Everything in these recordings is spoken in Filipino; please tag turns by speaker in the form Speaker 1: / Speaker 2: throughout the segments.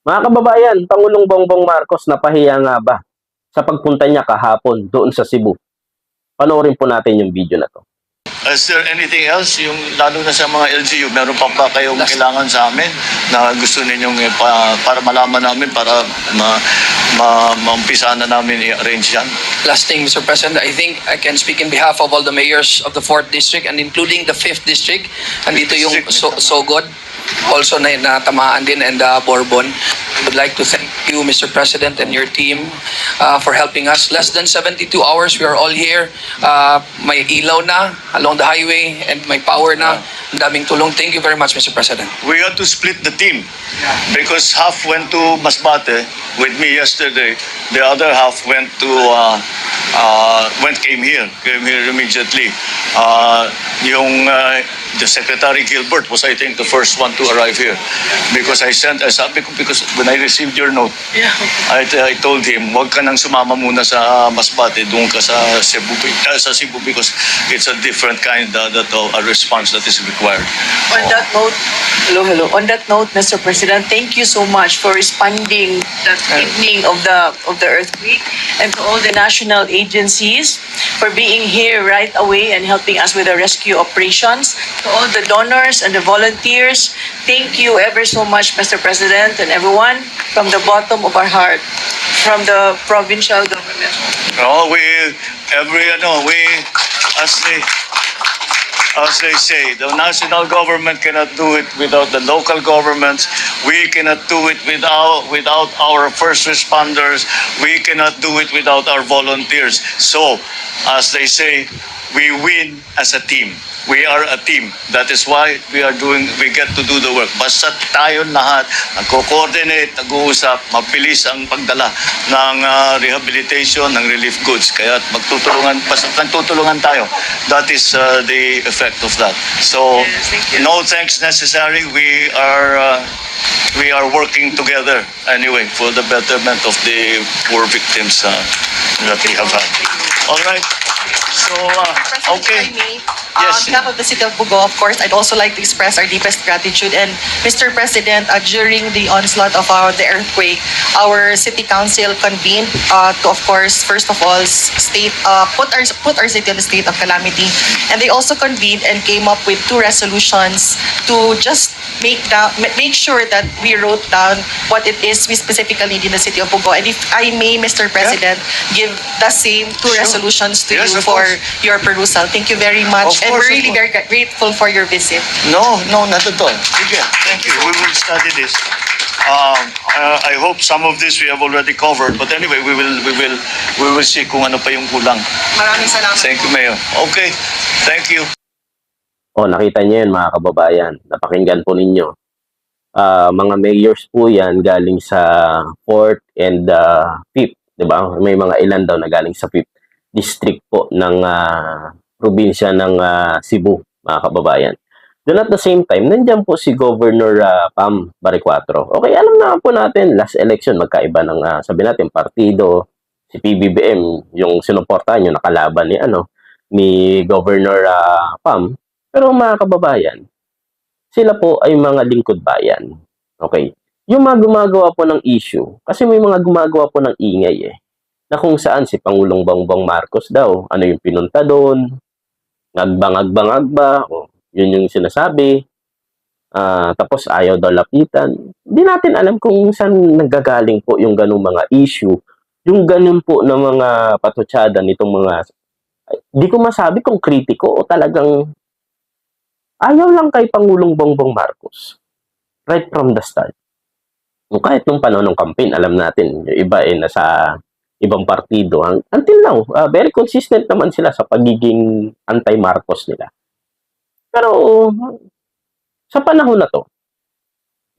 Speaker 1: Mga kababayan, Pangulong Bongbong Marcos napahiya nga ba sa pagpunta niya kahapon doon sa Cebu? Panoorin po natin yung video na to.
Speaker 2: Is there anything else, yung lalo na sa mga LGU, meron pa ba kayong kailangan sa amin na gusto ninyong eh, pa, para malaman namin, para ma, ma, maumpisa na namin i-arrange yan?
Speaker 3: Last thing, Mr. President, I think I can speak in behalf of all the mayors of the 4th District and including the 5th District. Andito yung so Sogod, also na natamaan din, and uh, Bourbon. Would like to thank you, Mr. President, and your team uh, for helping us. Less than 72 hours, we are all here. Uh, may ilaw na along the highway and may power na. Ang daming tulong. Thank you very much, Mr. President.
Speaker 2: We had to split the team because half went to Masbate with me yesterday. The other half went to uh, uh, went came here, came here immediately. Uh, yung uh, the Secretary Gilbert was I think the first one to arrive here because I sent I sabi ko because when I received your note
Speaker 3: Yeah.
Speaker 2: I, I told him, wag ka nang sumama muna sa Masbate, doon ka sa Cebu, uh, sa Cebu because it's a different kind uh, that, of a response that is required.
Speaker 4: On that note, hello, hello. On that note, Mr. President, thank you so much for responding that evening of the of the earthquake, and to all the national agencies for being here right away and helping us with the rescue operations. To all the donors and the volunteers, thank you ever so much, Mr. President, and everyone from the bottom of our heart, from the provincial government.
Speaker 2: We, every, ano, we, as they, as they say, the national government cannot do it without the local governments. We cannot do it without, without our first responders. We cannot do it without our volunteers. So, as they say, we win as a team. We are a team. That is why we are doing, we get to do the work. Basta tayo lahat, nagko-coordinate, nag-uusap, mabilis ang pagdala ng ah, rehabilitation, ng relief goods. Kaya magtutulungan, basta nagtutulungan tayo. That is ah, the effect of that. So,
Speaker 4: Yes,
Speaker 2: no thanks necessary. We are, ah, we are working together anyway for the betterment of the poor victims ah, that we have had. All right. So,
Speaker 5: President,
Speaker 2: okay. Yes.
Speaker 5: On behalf of the City of Bugo, of course, I'd also like to express our deepest gratitude. And Mr. President, uh, during the onslaught of our, the earthquake, our City Council convened uh, to, of course, first of all, s- state uh, put our put our city in a state of calamity, and they also convened and came up with two resolutions to just make down ma- make sure that we wrote down what it is we specifically need in the City of Bugo. And if I may, Mr. President, give the same two
Speaker 2: Sure.
Speaker 5: resolutions to
Speaker 2: Yes,
Speaker 5: you
Speaker 2: of
Speaker 5: for
Speaker 2: course.
Speaker 5: your perusal. Thank you very much.
Speaker 2: Of
Speaker 5: and
Speaker 2: course,
Speaker 5: we're
Speaker 2: of
Speaker 5: really very grateful for your visit.
Speaker 2: No, no, not at all. Sige, thank you. We will study this. Um, uh, I hope some of this we have already covered, but anyway, we will, we will, we will see kung ano pa yung kulang.
Speaker 5: Maraming salamat.
Speaker 2: Thank you, Mayor. Okay, thank you.
Speaker 1: O, nakita niyo yun mga kababayan. Napakinggan po ninyo. Ah, mga mayors po yan galing sa 4th and uh, 5th. Diba? May mga ilan daw na galing sa 5th district po ng ah, probinsya ng ah, Cebu, mga kababayan. Then at the same time, nandiyan po si Governor ah, Pam Baricuatro. Okay, alam na po natin, last election, magkaiba ng, ah, sabi natin, partido, si PBBM, yung sinuportahan, yung nakalaban ni, ano, ni Governor ah, Pam. Pero mga kababayan, sila po ay mga lingkod bayan. Okay? Yung mga gumagawa po ng issue, kasi may mga gumagawa po ng ingay eh, na kung saan si Pangulong Bongbong Marcos daw, ano yung pinunta doon, ngagbang-agbang-agba, o yun yung sinasabi, Ah, tapos ayaw daw lapitan. Hindi natin alam kung saan nanggagaling po yung ganung mga issue, yung ganun po na mga patutsada nitong mga, di ko masabi kung kritiko o talagang ayaw lang kay Pangulong Bongbong Marcos. Right from the start. Kahit nung panahon ng campaign, alam natin, yung iba ay nasa ibang partido. Until now, ah, very consistent naman sila sa pagiging anti-Marcos nila. Pero sa panahon na to,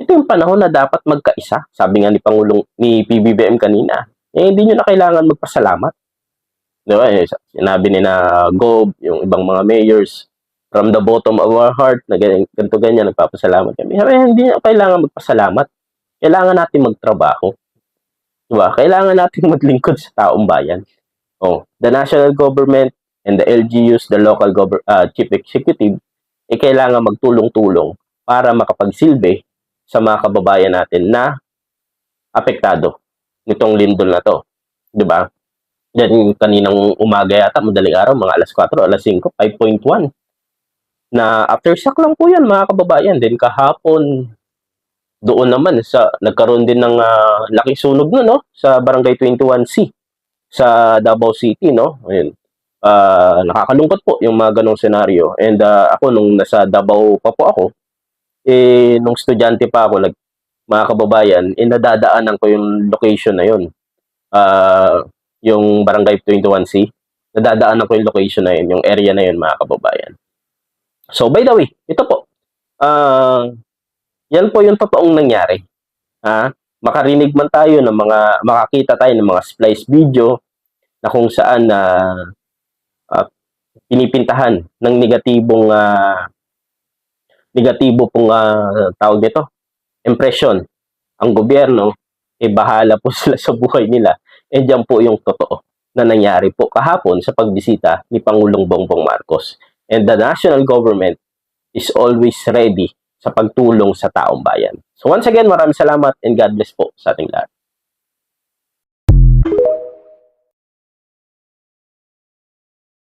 Speaker 1: ito yung panahon na dapat magkaisa. Sabi nga ni Pangulong ni PBBM kanina, eh hindi nyo na kailangan magpasalamat. Di ba? Eh, sinabi ni na Gob, yung ibang mga mayors, from the bottom of our heart, na ganito ganyan, nagpapasalamat kami. Sabi, hindi na kailangan magpasalamat. Kailangan natin magtrabaho. Diba? Kailangan natin maglingkod sa taong bayan. Oh, the national government and the LGUs, the local gover- uh, chief executive, eh kailangan magtulong-tulong para makapagsilbi sa mga kababayan natin na apektado nitong lindol na to. 'Di ba? Yan kaninang umaga yata, madaling araw, mga alas 4, alas 5, 5.1. Na aftershock lang po yan, mga kababayan. Then kahapon, doon naman, sa, nagkaroon din ng ah, laking sunog no, no? Sa Barangay 21C sa Davao City, no? Ayun. Ah, nakakalungkot po yung mga ganong senaryo. And ah, ako, nung nasa Davao pa po ako, eh, nung estudyante pa ako, nag, mga kababayan, eh, ko yung location na yun. Ah, yung Barangay 21C. Nadadaanan ko yung location na yun, yung area na yun, mga kababayan. So, by the way, ito po. Ah, yan po yung totoong nangyari. Ha? Makarinig man tayo ng mga, makakita tayo ng mga splice video na kung saan na ah, pinipintahan ng negatibong ah, negatibo pong ah, tawag nito, impression ang gobyerno, eh bahala po sila sa buhay nila. Eh diyan po yung totoo na nangyari po kahapon sa pagbisita ni Pangulong Bongbong Marcos. And the national government is always ready sa pagtulong sa taong bayan. So once again, maraming salamat and God bless po sa ating lahat.